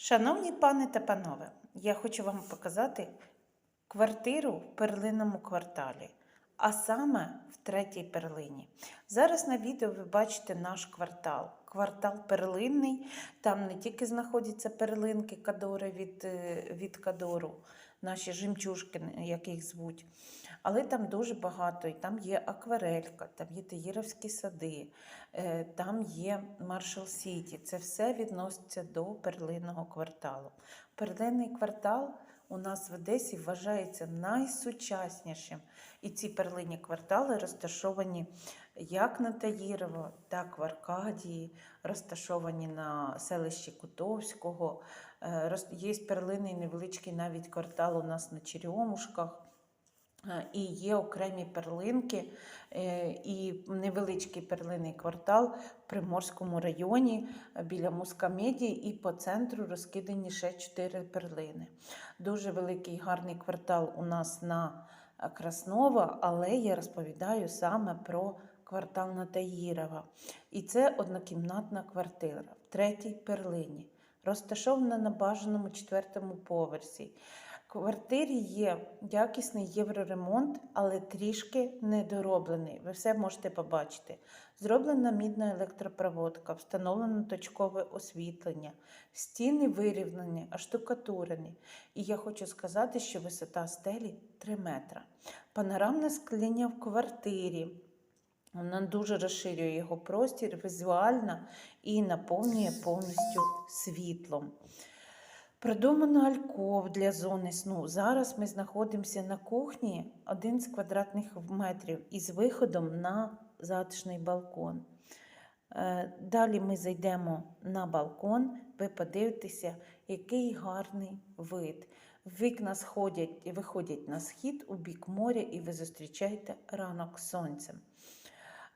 Шановні пани та панове, я хочу вам показати квартиру в перлиному кварталі, а саме в третій перлині. Зараз на відео ви бачите наш квартал. Квартал перлинний, там не тільки знаходяться перлинки кадори від, е, від кадору, наші жемчужки, як їх звуть. Але там дуже багато, і там є акварелька, там є Таїровські сади, е, там є Маршал Сіті. Це все відноситься до перлинного кварталу. Перлинний квартал у нас в Одесі вважається найсучаснішим. І ці перлинні квартали розташовані як на Таїрово, так в Аркадії, розташовані на селищі Кутовського. Е, Є перлинний невеличкий навіть квартал у нас на Черемушках. Е, І є окремі перлинки е, і невеличкий перлинний квартал в Приморському районі біля Мускамедії і по центру розкидані ще чотири перлини. Дуже великий гарний квартал у нас на Краснова, але я розповідаю саме про квартал на Таїрова. І це однокімнатна квартира в третій перлині, розташована на бажаному четвертому поверсі. В квартирі є якісний євроремонт, але трішки недороблений. Ви все можете побачити. Зроблена мідна електропроводка, встановлено точкове освітлення, стіни вирівнені, аштукатурені. І я хочу сказати, що висота стелі 3 метра. Панорамне скління в квартирі. Вона дуже розширює його простір візуально і наповнює повністю світлом. Продумано альков для зони сну. Зараз ми знаходимося на кухні один з квадратних метрів із виходом на затишний балкон. Е, Далі ми зайдемо на балкон, ви подивитеся, який гарний вид. Вікна сходять, виходять на схід у бік моря, і ви зустрічаєте ранок сонцем.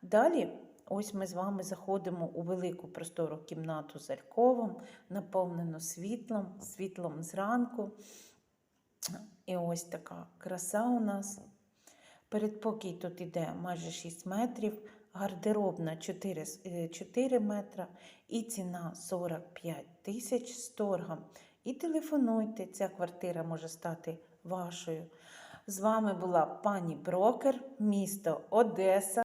Далі, ось ми з вами заходимо у велику простору кімнату з альковом, наповнену світлом, світлом зранку. І ось така краса у нас. Передпокій тут іде майже 6 метрів, гардеробна 4, с- е, 4 метра і ціна 45 тисяч з торгом. І телефонуйте, ця квартира може стати вашою. З вами була пані Брокер, місто Одеса.